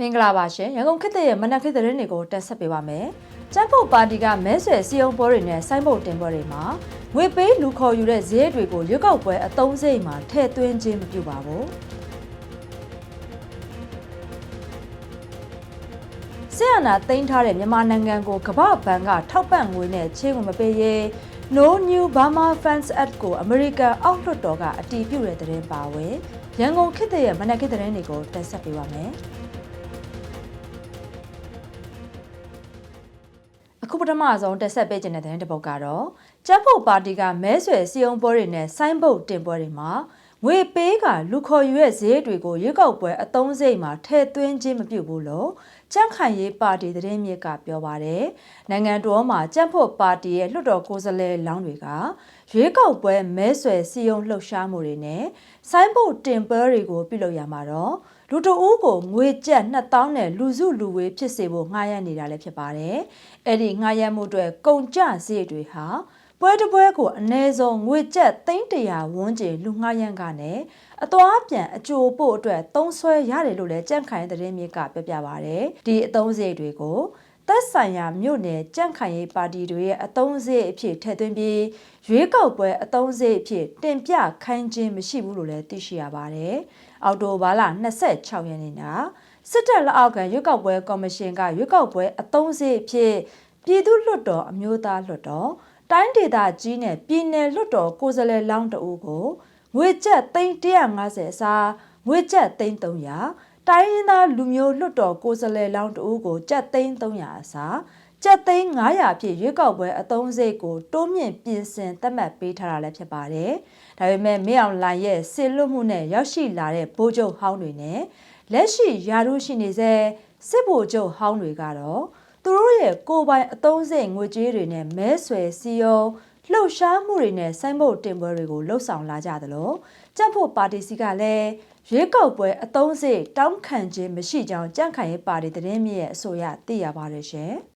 မင်္ဂလာပါရှင်ရန်ကုန်ခေတ်သစ်ရဲ့မနက်ခေတ်သတင်းတွေကိုတက်ဆက်ပေးပါမယ်။ကျန်းဖို့ပါတီကမဲဆွယ်စီယုံပွဲတွေနဲ့ဆိုင်းဘုတ်တင်ပွဲတွေမှာငွေပေးလူခေါ်ယူတဲ့ဈေးတွေကိုရွေးကောက်ပွဲအသုံးစရိတ်မှာထည့်သွင်းခြင်းမပြုပါဘူး။ဆီယနာတင်ထားတဲ့မြန်မာနိုင်ငံကိုကမ္ဘာဘဏ်ကထောက်ပံ့ငွေနဲ့ချေးငွေမပေးရေး No New Burma Funds Act ကိုအမေရိကန်အောက်လွှတ်တော်ကအတည်ပြုတဲ့သတင်းပါဝင်ရန်ကုန်ခေတ်သစ်ရဲ့မနက်ခေတ်သတင်းတွေကိုတက်ဆက်ပေးပါမယ်။ အခုပထမဆုံးတက်ဆက်ပေးခြင်းတဲ့သတင်းတစ်ပုဒ်ကတော့ကျပ်ဖို့ပါတီကမဲဆွယ်စီယုံပွဲတွေနဲ့ဆိုင်းဘုတ်တင်ပွဲတွေမှာငွေပေးကလူခေါ်ယူရဲ့ဈေးတွေကိုရွေးကောက်ပွဲအသုံးစရိတ်မှာထည့်သွင်းခြင်းမပြုဘူးလို့ကြန့်ခိုင်ရေးပါတီသတင်းမြစ်ကပြောပါတယ်။နိုင်ငံတော်မှာကြန့်ဖို့ပါတီရဲ့လွှတ်တော်ကိုယ်စားလှယ်လောင်းတွေကရွေးကောက်ပွဲမဲဆွယ်စီယုံလှုပ်ရှားမှုတွေနဲ့ဆိုင်းဘုတ်တင်ပွဲတွေကိုပြုလုပ်ရမှာတော့ လူတအူးကိုငွေကျပ်2000နဲ့လူစုလူဝေးဖြစ်စေဖို့ငှားရမ်းနေတာလည်းဖြစ်ပါတယ်။အဲ့ဒီငှားရမ်းမှုတွေကုန်ကျစရိတ်တွေဟာပွဲတစ်ပွဲကိုအနည်းဆုံးငွေကျပ်300ဝန်းကျင်လူငှားရမ်းကနဲ့အသွားပြန်အကျိုးပို့အတွက်သုံးဆွဲရတယ်လို့လည်းကြန့်ခိုင်သတင်းမြေကပြောပြပါဗျ။ဒီအသုံးစရိတ်တွေကို သက်ဆိုင်ရာမြို့နယ်ကြန့်ခိုင်ရေးပါတီတွေရဲ့အသုံးစရိတ်အဖြစ်ထည့်သွင်းပြီးရွေးကောက်ပွဲအသုံးစရိတ်အဖြစ်တင်ပြခိုင်းခြင်းမရှိဘူးလို့လည်းသိရှိရပါတယ်။အော်တိုဘာလ26ရက်နေ့ကစစ်တပ်လက်အောက်ခံရွေးကောက်ပွဲကော်မရှင်ကရွေးကောက်ပွဲအသုံးစရိတ်အဖြစ်ပြည်သူ့လွှတ်တော်အမျိုးသားလွှတ်တော်တိုင်းဒေသကြီးနဲ့ပြည်နယ်လွှတ်တော်ကိုယ်စားလှယ်လောင်းတအုပ်ကိုငွေကျပ်350အစားငွေကျပ်300 တိုင်းရင်းသားလူမျိုးလွှတ်တော်ကိုယ်စားလှယ်လောင်းတအုပ်ကိုကျပ်300အစားကျပ်သိန်း900ဖြစ်ရွေးကောက်ပွဲအသုံးစရိတ်ကိုတိုးမြင့်ပြင်ဆင်သတ်မှတ်ပေးထားတာလည်းဖြစ်ပါတယ်။ဒါပေမဲ့မင်းအောင်လှိုင်ရဲ့စစ်လွတ်မှုနဲ့ရောက်ရှိလာတဲ့ဗိုလ်ချုပ်ဟောင်းတွေနဲ့လက်ရှိယာရုရှိနေစေစစ်ဗိုလ်ချုပ်ဟောင်းတွေကတော့သူတို့ရဲ့ကိုယ်ပိုင်အသုံးစရိတ်ငွေကြေးတွေနဲ့မဲဆွယ်စီယုံ လှုပ်ရှားမှုတွေနဲ့ဆိုင်းဘုတ်တင်ပွဲတွေကိုလှုပ်ဆောင်လာကြသလိုကြက်ဖို့ပါတီစီကလည်းရွေးကောက်ပွဲအသုံးစရိတ်တောင်းခံခြင်းမရှိကြောင်းကြန့်ခိုင်ရေးပါတီသတင်းမြစ်ရဲ့အဆိုအရသိရပါတယ်ရှင်။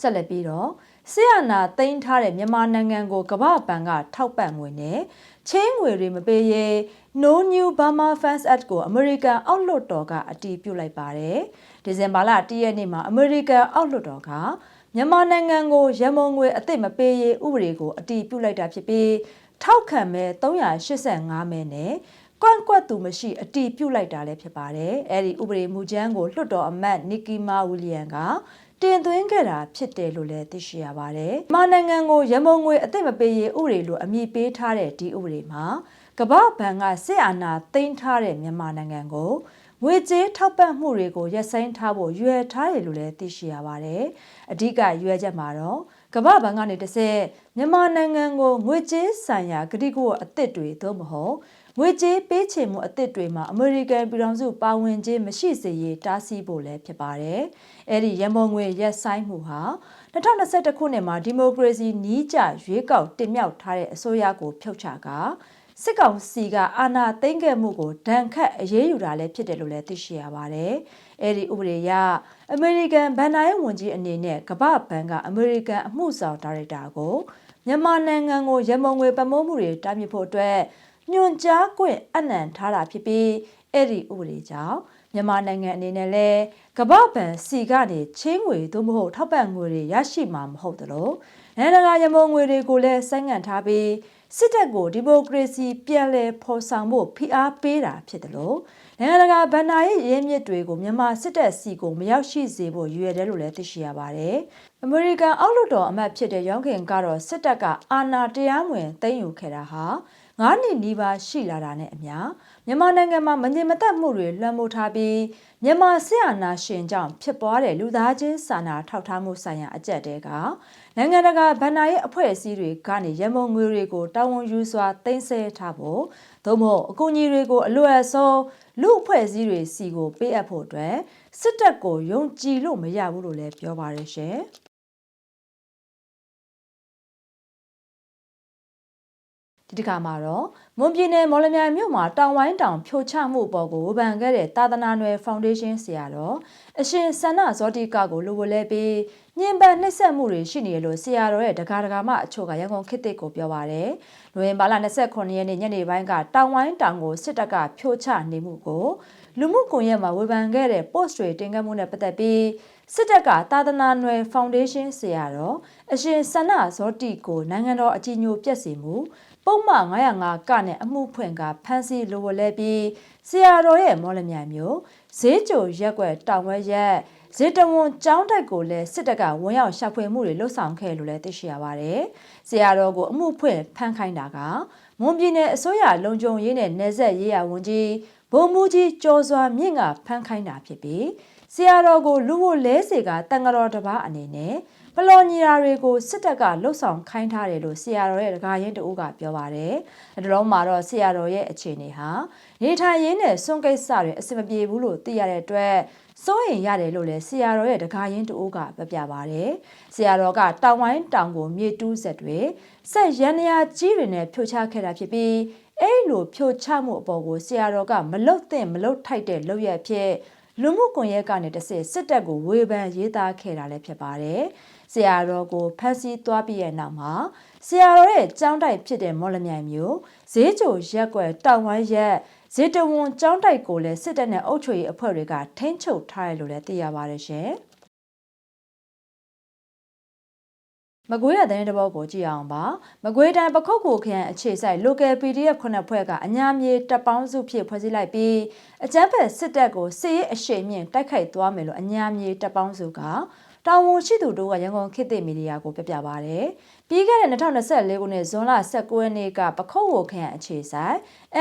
ဆက်လက်ပြီးတော့ဆီယနာတင်ထားတဲ့မြန်မာနိုင်ငံကိုကမ္ဘာဘဏ်ကထောက်ပံ့ငွေနဲ့ချင်းငွေတွေမပေးရေး No New Burma Funds Act ကိုအမေရိကန်အောက်လွှတ်တော်ကအတည်ပြုလိုက်ပါတယ်။ဒီဇင်ဘာလ1ရက်နေ့မှာအမေရိကန်အောက်လွှတ်တော်က မြန်မာနိုင်ငံကိုရမုံငွေအသစ်မပေးရေးဥပဒေကိုအတည်ပြုလိုက်တာဖြစ်ပြီးထောက်ခံမဲ့385မဲနဲ့ကွန့်ကွက်သူမရှိအတီးပြုတ်လိုက်တာလည်းဖြစ်ပါတယ်။အဲဒီဥပဒေမူကြမ်းကိုလွှတ်တော်အမတ်နီကီမာဝီလီယံကတင်သွင်းခဲ့တာဖြစ်တယ်လို့လည်းသိရှိရပါတယ်။မြန်မာနိုင်ငံကိုရမုံငွေအသိမပေးရေးဥပဒေလို့အမည်ပေးထားတဲ့ဒီဥပဒေမှာကမ္ဘာဘဏ်ကစစ်အာဏာသိမ်းထားတဲ့မြန်မာနိုင်ငံကို ငွေကြေးထောက်ပံ့မှုတွေကိုရပ်ဆိုင်းထားဖို့ရွယ်ထားတယ်လို့လည်းသိရှိရပါတယ်။အဓိကရွယ်ချက်မှာတော့ကမ္ဘာဘဏ်ကနေတစ်ဆက်မြန်မာနိုင်ငံကိုငွေကြေးဆိုင်ရာကတိကဝတ်အသစ်တွေသို့မဟုတ်ငွေကြေးပေးချေမှုအသစ်တွေမှာအမေရိကန်ပြည်ထောင်စုပါဝင်ခြင်းမရှိစေရေးတားဆီးဖို့လည်းဖြစ်ပါတယ်။အဲဒီရမုံငွေရက်ဆိုင်မှုဟာ2021ခုနှစ်မှာဒီမိုကရေစီနီးကျရွေးကောက်တင်မြှောက်ထားတဲ့အစိုးရကိုဖျောက်ချက စစ်ကောင်စီကအာဏာသိမ်းခဲ့မှုကိုဒဏ်ခတ်အရေးယူတာလည်းဖြစ်တယ်လို့လည်းသိရှိရပါတယ်။အဲဒီဥပဒေအရအမေရိကန်ဗန်နိုင်းဝန်ကြီးအနေနဲ့ကမ္ဘာဘဏ်ကအမေရိကန်အမှုဆောင်ဒါရိုက်တာကိုမြန်မာနိုင်ငံကိုရမုံငွေပမိုးမှုတွေတားမြစ်ဖို့အတွက်ညွန်ကြားခွင့်အနံထားတာဖြစ်ပြီးအဲ့ဒီဥပဒေကြောင့်မြန်မာနိုင်ငံအနေနဲ့လည်းကမ္ဘာဘဏ်စီကနေချင်းငွေသို့မဟုတ်ထောက်ပံ့ငွေတွေရရှိမှာမဟုတ်သလို နိုင်ငံတကာရမုံငွေတွေကိုလည်းဆိုင်းငံ့ထားပြီးစစ်တပ်ကိုဒီမိုကရေစီပြန်လည်ဖော်ဆောင်ဖို့ဖိအားပေးတာဖြစ်တယ်လို့နိုင်ငံတကာဗန်နာရေးရင်းမြစ်တွေကိုမြန်မာစစ်တပ်စီကိုမရောက်ရှိစေဖို့ရည်ရွယ်တယ်လို့လည်းသိရှိရပါတယ်။အမေရိကန်အောက်လွှတ်တော်အမတ်ဖြစ်တဲ့ရောင်းခင်ကတော့စစ်တပ်ကအာဏာတရားမဝင်သိမ်းယူခဲ့တာဟာ 9နှစ်နီးပါးရှိလာတာနဲ့အမျှမြန်မာနိုင်ငံမှာမငြိမ်မသက်မှုတွေလွှမ်းမိုးထားပြီးမြန်မာစစ်အာဏာရှင်ကြောင့်ဖြစ်ပွားတဲ့လူသားချင်းစာနာထောက်ထားမှုဆိုင်ရာအကြက်တဲကနိုင်ငံတကာဗန်နာရေးအဖွဲ့အစည်းတွေကနေရမုံငွေတွေကိုတာဝန်ယူစွာတင်ဆက်ထားဖို့သို့မဟုတ်အကူအညီတွေကိုအလွယ်ဆုံးလူအဖွဲ့အစည်းတွေစီကိုပေးအပ်ဖို့အတွက်စစ်တပ်ကိုယုံကြည်လို့မရဘူးလို့လည်းပြောပါရရှင်။ ဒီတစ်ခါမှာတော့မွန်ပြည်နယ်မော်လမြိုင်မြို့မှာတောင်ဝိုင်းတောင်ဖြိုချမှုပေါ်ကိုဝေဖန်ခဲ့တဲ့တာသနာနယ်ဖောင်ဒေးရှင်းဆရာတော်အရှင်ဆန္ဒဇောတိကကိုလိုဝလဲပြီးညင်ပန်နှိမ့်ဆက်မှုတွေရှိနေရလို့ဆရာတော်ရဲ့ဒကာဒကာမအချို့ကရန်ကုန်ခေတ်သစ်ကိုပြောပါရယ်။နိုဝင်ဘာလ29ရက်နေ့ညနေပိုင်းကတောင်ဝိုင်းတောင်ကိုစစ်တပ်ကဖြိုချနေမှုကိုလူမှုကွန်ရက်မှာဝေဖန်ခဲ့တဲ့ post တွေတင်ခဲ့မှုနဲ့ပတ်သက်ပြီးစစ်တပ်ကသာသနာ့နယ်ဖောင်ဒေးရှင်းဆရာတော်အရှင်ဆန္ဒဇောတိကိုနိုင်ငံတော်အကြီးအကျယ်ပြည့်စုံမှု ပုံမှန်905ကနဲ့အမှုဖွင့်ကဖမ်းဆီးလိုဝလဲပြီးဆရာတော်ရဲ့မော်လမြိုင်မျိုးဈေးကြိုရက်ွက်တောင်ဝဲရက်ဇေတဝန်ကျောင်းတိုက်ကိုလည်းစစ်တပ်ကဝန်ရောက်ရှာဖွေမှုတွေလှုပ်ဆောင်ခဲ့လို့လည်းသိရှိရပါတယ်။ဆရာတော်ကိုအမှုဖွင့်ဖမ်းခိုင်းတာကမွန်ပြည်နယ်အစိုးရလုံခြုံရေးနဲ့နယ်စပ်ရေးရာဝန်ကြီးဗိုလ်မှူးကြီးကျော်စွာမြင့်ကဖမ်းခိုင်းတာဖြစ်ပြီးဆရာတော်ကိုလူဖို့လဲစေကတန်ကြတော်တစ်ပါးအနေနဲ့ပ လော်ညီရာတွေကိုစစ်တပ်ကလှုပ်ဆောင်ခိုင်းထားတယ်လို့ဆရာတော်ရဲ့ဒကာရင်တူကပြောပါတယ်။ဒါတော့မှာတော့ဆရာတော်ရဲ့အခြေအနေဟာနေထိုင်ရင်းနဲ့စွန့်ကိစ္စတွေအဆင်မပြေဘူးလို့သိရတဲ့အတွက်စိုးရင်ရတယ်လို့လည်းဆရာတော်ရဲ့ဒကာရင်တူကပြပြပါတယ်။ဆရာတော်ကတောင်ဝိုင်းတောင်ကိုမြေတူးဆက်တွေဆက်ရန်ရာကြီးတွေနဲ့ဖြိုချခဲ့တာဖြစ်ပြီးအဲ့လိုဖြိုချမှုအပေါ်ကိုဆရာတော်ကမလုတ်သင့်မလုတ်ထိုက်တဲ့လုပ်ရဖြစ်လူမှုကွန်ရက်ကနေတဆင့်စစ်တပ်ကိုဝေဖန်ရေးသားခဲ့တာလည်းဖြစ်ပါတယ်။ ဆရာတော်ကိုဖမ်းဆီးသွားပြီးတဲ့နောက်မှာဆရာတော်ရဲ့ကြောင်းတိုက်ဖြစ်တဲ့မော်လမြိုင်မျိုးဈေးချိုရက်ွက်တောင်ဝိုင်းရက်ဇေတဝန်ကျောင်းတိုက်ကိုလည်းစစ်တပ်နဲ့အုပ်ချုပ်ရေးအဖွဲ့တွေကထိန်းချုပ်ထားတယ်လို့လည်းသိရပါတယ်ရှင်။မကွေးရတဲ့တဘောကိုကြည့်အောင်ပါမကွေးတိုင်းပခုတ်ကိုခရိုင်အခြေစိုက် local PDF ခုနှစ်ဖွဲ့ကအညာမြေတပ်ပေါင်းစုဖြစ်ဖွဲ့စည်းလိုက်ပြီးအကြမ်းဖက်စစ်တပ်ကိုစစ်ရေးအရှိန်မြင့်တိုက်ခိုက်သွားမယ်လို့အညာမြေတပ်ပေါင်းစုက တာဝန်ရှိသူတို့ကရန်ကုန်ခေတ်သစ်မီဒီယာကိုပြပြပါဗျ။ပြီးခဲ့တဲ့2024ခုနှစ်ဇွန်လ19ရက်နေ့ကပခုတ်ဝခန့်အခြေဆိုင်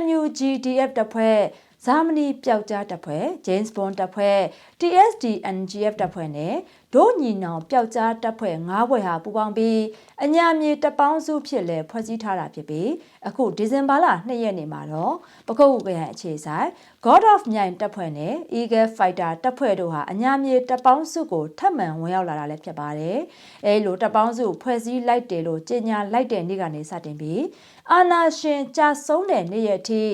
MUGDF တပ်ဖွဲ့ ဇာမနီပျောက်ကြားတပ်ဖွဲ့ James Bond တပ်ဖွဲ့ TSD NGF တပ်ဖွဲ့နဲ့ဒို့ညီနောင်ပျောက်ကြားတပ်ဖွဲ့၅ဘွဲ့ဟာပူးပေါင်းပြီးအညာမြေတပ်ပေါင်းစုဖြစ်လဲဖွဲ့စည်းထားတာဖြစ်ပြီးအခုဒီဇင်ဘာလ2ရက်နေ့မှာတော့ပခုတ်ကရန်အခြေဆိုင် God of မြိုင်တပ်ဖွဲ့နဲ့ Eagle Fighter တပ်ဖွဲ့တို့ဟာအညာမြေတပ်ပေါင်းစုကိုထပ်မံဝင်ရောက်လာတာလည်းဖြစ်ပါတယ်။အဲလိုတပ်ပေါင်းစုဖွဲ့စည်းလိုက်တယ်လို့ကြေညာလိုက်တဲ့နေ့ကနေစတင်ပြီးအာနာရှင်ကြာဆုံးတဲ့နေ့ရက်ထိ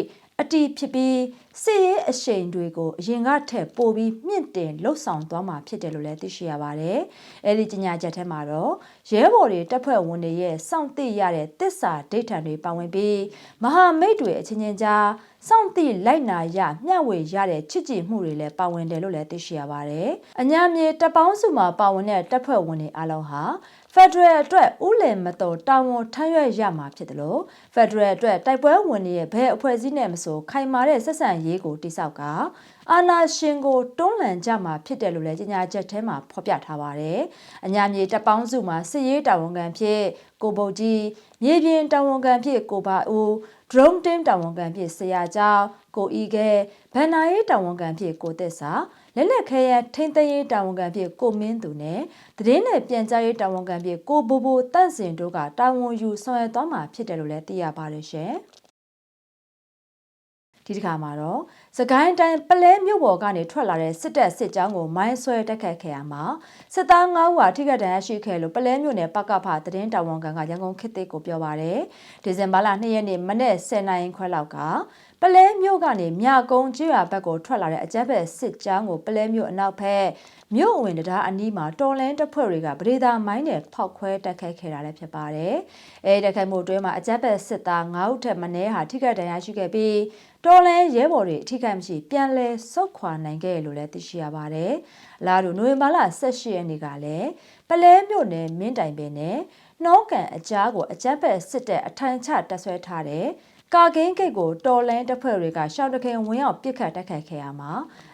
အတီးဖြစ်ပြီးစစ်ရေးအရှိန်တွေကိုအရင်ကထက်ပိုပြီးမြင့်တင်လှုပ်ဆောင်သွားမှာဖြစ်တယ်လို့လည်းသိရှိရပါတယ်။အဲဒီကြေညာချက်ထဲမှာတော့ရဲဘော်တွေတပ်ဖွဲ့ဝင်တွေရဲ့စောင့်သိရတဲ့တစ္ဆာဒိဋ္ဌံတွေပါဝင်ပြီးမဟာမိတ်တွေအချင်းချင်းကြား စောင့်သိလိုက်နာရမျှဝေရတဲ့ချစ်ကြည်မှုတွေလည်းပါဝင်တယ်လို့လည်းသိရှိရပါတယ်။အညာမြေတပ်ပေါင်းစုမှာပါဝင်တဲ့တပ်ဖွဲ့ဝင်တွေအလုံးဟာဖက်ဒရယ်အတွက်ဥလင်မတော်တာဝန်ထမ်းရွက်ရမှာဖြစ်တယ်လို့ဖက်ဒရယ်အတွက်တိုက်ပွဲဝင်တွေရဲ့ဘယ်အဖွဲ့အစည်းနဲ့မဆိုခိုင်မာတဲ့ဆက်ဆံရေးကိုတိစောက်ကအာနာရှင်ကိုတွန်းလှန်ကြမှာဖြစ်တယ်လို့လည်းကြေညာချက်ထဲမှာဖော်ပြထားပါတယ်။အညာမြေတပ်ပေါင်းစုမှာစစ်ရေးတာဝန်ခံဖြစ်ကိုဗုတ်ကြီးမြေပြင်တာဝန်ခံဖြစ်ကိုပါဦး drone team တာဝန်ခံဖြစ်ဆရာကျောင်းကိုဤကဲဗန်နာရေးတာဝန်ခံဖြစ်ကိုသက်စာလက်လက်ခဲရထိမ့်သိမ်းရေးတာဝန်ခံဖြစ်ကိုမင်းသူနဲ့တည်င်းနဲ့ပြန်ကြားရေးတာဝန်ခံဖြစ်ကိုဘိုဘိုတန့်စင်တို့ကတာဝန်ယူဆောင်ရွက်သွားမှာဖြစ်တယ်လို့လည်းသိရပါတယ်ရှင်။ ဒီတစ်ခါမှာတော့စကိုင်းတိုင်းပလဲမြို့ပေါ်ကနေထွက်လာတဲ့စစ်တပ်စစ်ကြောင်းကိုမိုင်းဆွဲတိုက်ခတ်ခဲ့ရမှာစစ်သား9ဦးဟာထိခိုက်ဒဏ်ရာရှိခဲ့လို့ပလဲမြို့နယ်ပကဖသတင်းတာဝန်ခံကရန်ကုန်ခေတ်သေးကိုပြောပါရယ်ဒီဇင်ဘာလ2ရက်နေ့မနေ့10နိုင်ခွဲလောက်က ပလဲမြို့ကနေမြကုန်းကျွော်ဘက်ကိုထွက်လာတဲ့အကြမ်းဖက်စစ်ကြောင်းကိုပလဲမြို့အနောက်ဘက်မြို့အဝင်တရားအနီးမှာတော်လန်တပ်ဖွဲ့တွေကပရိသာမိုင်းနဲ့ဖောက်ခွဲတိုက်ခိုက်ခဲ့တာလည်းဖြစ်ပါတယ်။အဲဒီတိုက်ခိုက်မှုအတွင်းမှာအကြမ်းဖက်စစ်သား9ဦးထက်မနည်းဟာထိခိုက်ဒဏ်ရာရှိခဲ့ပြီးတော်လန်ရဲဘော်တွေအထိခိုက်မရှိပြန်လည်ဆုတ်ခွာနိုင်ခဲ့လို့လည်းသိရှိရပါတယ်။လာတို့နိုဝင်ဘာလ18ရက်နေ့ကလည်းပလဲမြို့နယ်မင်းတိုင်ပင်နဲ့နှောကန်အကြားကိုအကြမ်းဖက်စစ်တပ်အထိုင်ချတပ်ဆွဲထားတဲ့ ကာကင်းဂိတ်ကိုတော်လန်တပ်ဖွဲ့တွေကရှောင်းတခင်ဝင်းအောင်ပစ်ခတ်တိုက်ခိုက်ခဲ့ရမှာ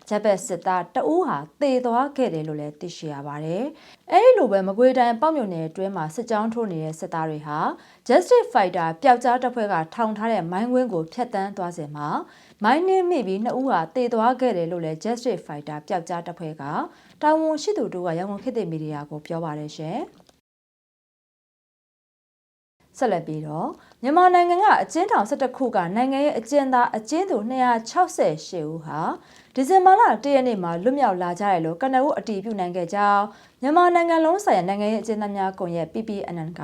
ဂျပက်စစ်သားတဦးဟာတေသွားခဲ့တယ်လို့လည်းသိရှိရပါတယ်။အဲဒီလိုပဲမကွေးတိုင်းပေါ့မြုံနယ်အတွင်းမှာစစ်ကြောင်းထိုးနေတဲ့စစ်သားတွေဟာ Justice Fighter ပျောက်ကြားတပ်ဖွဲ့ကထောင်ထားတဲ့မိုင်းဝင်းကိုဖျက်ဆီးသွားစဉ်မှာမိုင်းနှင်းမိပြီးနှစ်ဦးဟာတေသွားခဲ့တယ်လို့လည်း Justice Fighter ပျောက်ကြားတပ်ဖွဲ့ကတာဝန်ရှိသူတို့ကရန်ကုန်ခေတ်သစ်မီဒီယာကိုပြောပါတယ်ရှင်။ ဆက်လက်ပြီးတော့မြန်မာနိုင်ငံကအကျဉ်းထောင်17ခုကနိုင်ငံရဲ့အကျဉ်းသားအကျဉ်းသူ268ဦးဟာဒီဇင်ဘာလ1ရက်နေ့မှာလွတ်မြောက်လာကြတယ်လို့ကနအုပ်အတည်ပြုနိုင်ခဲ့ကြောင်းမြန်မာနိုင်ငံလုံးဆိုင်ရာနိုင်ငံရေးအကျဉ်းသားများကွန်ရက် PPNN က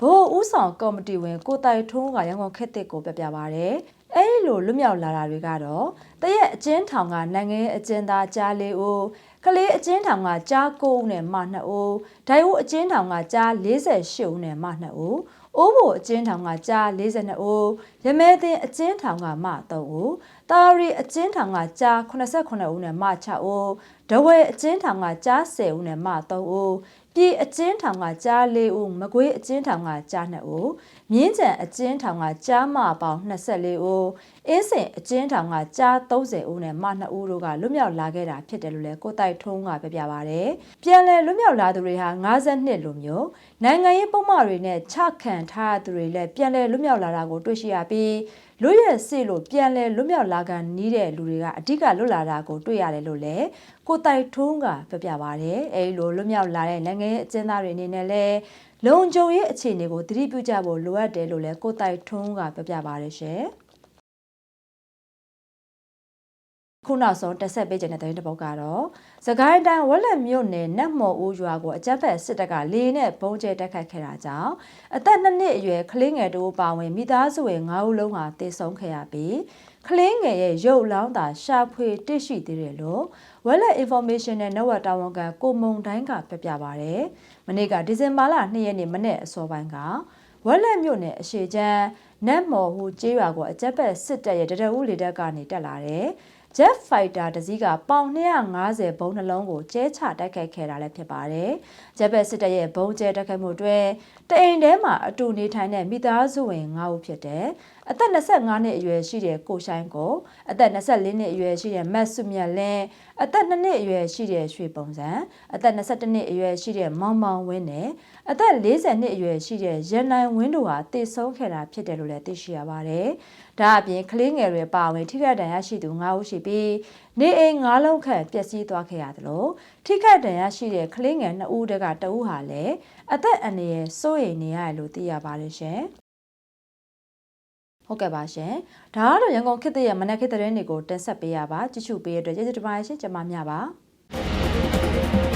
ဗဟိုဦးဆောင်ကော်မတီဝင်ကိုတိုင်ထွန်းကရန်ကုန်ခေတ်သစ်ကိုပြပြပါဗျ။အဲဒီလိုလွတ်မြောက်လာတာတွေကတော့တရက်အကျဉ်းထောင်ကနိုင်ငံရေးအကျဉ်းသားကြား၄ဦး ကလေးအကျဉ်းထောင်ကကြား9ဦးနဲ့မှ2ဦးဒိုင်ဝအကျဉ်းထောင်ကကြား48ဦးနဲ့မှ2ဦးအိုးဘိုအကျဉ်းထောင်ကကြား42ဦးရမဲသင်းအကျဉ်းထောင်ကမှ3ဦးတာရီအကျဉ်းထောင်ကကြား89ဦးနဲ့မှ6ဦးဒဝဲအကျဉ်းထောင်ကကြား10ဦးနဲ့မှ3ဦးပြည်အကျဉ်းထောင်ကကြား၄ဦးမကွေးအကျဉ်းထောင်ကကြား2ဦး မြင်းကြံအကျဉ်းထောင်ကကြားမပေါင်း24ဦးအင်းစင်အကျဉ်းထောင်ကကြား30ဦးနဲ့မှ2ဦးတို့ကလွတ်မြောက်လာခဲ့တာဖြစ်တယ်လို့လည်းကိုတိုက်ထုံးကပြပြပါဗျ။ပြန်လည်လွတ်မြောက်လာသူတွေဟာ52လိုမျိုးနိုင်ငံရေးပုံမှန်တွေနဲ့ချခံထားသူတွေလည်းပြန်လည်လွတ်မြောက်လာတာကိုတွေ့ရှိရပြီးလွတ်ရစေလို့ပြန်လည်လွတ်မြောက်လာကန်နီးတဲ့လူတွေကအဓိကလွတ်လာတာကိုတွေ့ရတယ်လို့လည်းကိုတိုက်ထုံးကပြပြပါတယ်။အဲဒီလိုလွတ်မြောက်လာတဲ့နိုင်ငံရေးအကျဉ်းသားတွေအနေနဲ့လည်း လုံခြုံရေးအခြေအနေကိုသတိပြုကြဖို့လိုအပ်တယ်လို့လည်းကိုတိုက်ထုံးကပြပြပါတယ်ရှင်။ခုနောက်ဆုံးတက်ဆက်ပေးခြင်းတဲ့သတင်းတစ်ပုဒ်ကတော့သခိုင်းတိုင်းဝက်လက်မြို့နယ်နတ်မော်ဦးရွာကိုအကြမ်းဖက်စစ်တပ်ကလေနဲ့ဘုံကျဲတက်ခတ်ခဲ့တာကြောင့်အသက်2နှစ်အရွယ်ကလေးငယ်တို့ပါဝင်မိသားစုဝင်9ဦးလုံးဟာတေဆုံးခဲ့ရပြီး ကလေးငယ်ရဲ့ရုပ်လောင်းသာရှာဖွေတွေ့ရှိသေးတယ်လို့ Wallet Information နဲ့ Network တာဝန်ခံကိုမုံတိုင်းကပြပြပါဗျ။မနေ့ကဒီဇင်ဘာလ2ရက်နေ့မနေ့အစောပိုင်းကဝက်လက်မြို့နယ်အရှိချမ်းနတ်မော်ဟူကျေးရွာကိုအကြက်ပက်စစ်တပ်ရဲ့တရဦးလေတပ်ကနေတက်လာတယ် Jet Fighter တစ်စီးကပေါင်250ဘုံနှလုံးကိုကျဲချတိုက်ခိုက်ခဲ့တာလည်းဖြစ်ပါတယ်။ Jet ဘက်စစ်တပ်ရဲ့ဘုံကျဲတိုက်ခိုက်မှုတွေတအိမ်ထဲမှာအတူနေထိုင်တဲ့မိသားစုဝင်9ဦးဖြစ်တယ်။အသက်25နှစ်အရွယ်ရှိတဲ့ကိုဆိုင်ကိုအသက်24နှစ်အရွယ်ရှိတဲ့မတ်စုမြတ်လင်းအသက်2နှစ်အရွယ်ရှိတဲ့ရွှေပုံစံအသက်22နှစ်အရွယ်ရှိတဲ့မောင်မောင်ဝင်းနဲ့အသက်40နှစ်အရွယ်ရှိတဲ့ရန်နိုင်ဝင်းတို့ဟာတည်ဆုံးခဲ့တာဖြစ်တယ်လို့လည်းသိရှိရပါတယ်။ ဒါအပြင်ကလေးငယ်တွေပါဝင်ထိခိုက်ဒဏ်ရာရှိသူ9ဦးရှိပြီးနေအိမ်9လုံးခန့်ပျက်စီးသွားခဲ့ရတယ်လို့ထိခိုက်ဒဏ်ရာရှိတဲ့ကလေးငယ်2ဦးတကတဦးဟာလည်းအသက်အန္တရာယ်စိုးရိမ်နေရတယ်လို့သိရပါတယ်ရှင်။ဟုတ်ကဲ့ပါရှင်။ဒါကတော့ရန်ကုန်ခေတ်သစ်ရဲ့မနက်ခေတ်သတင်းတွေကိုတင်ဆက်ပေးရပါကြည့်ရှုပေးရတဲ့ကျေးဇူးတင်ပါတယ်ရှင်ကျွန်မများပါ။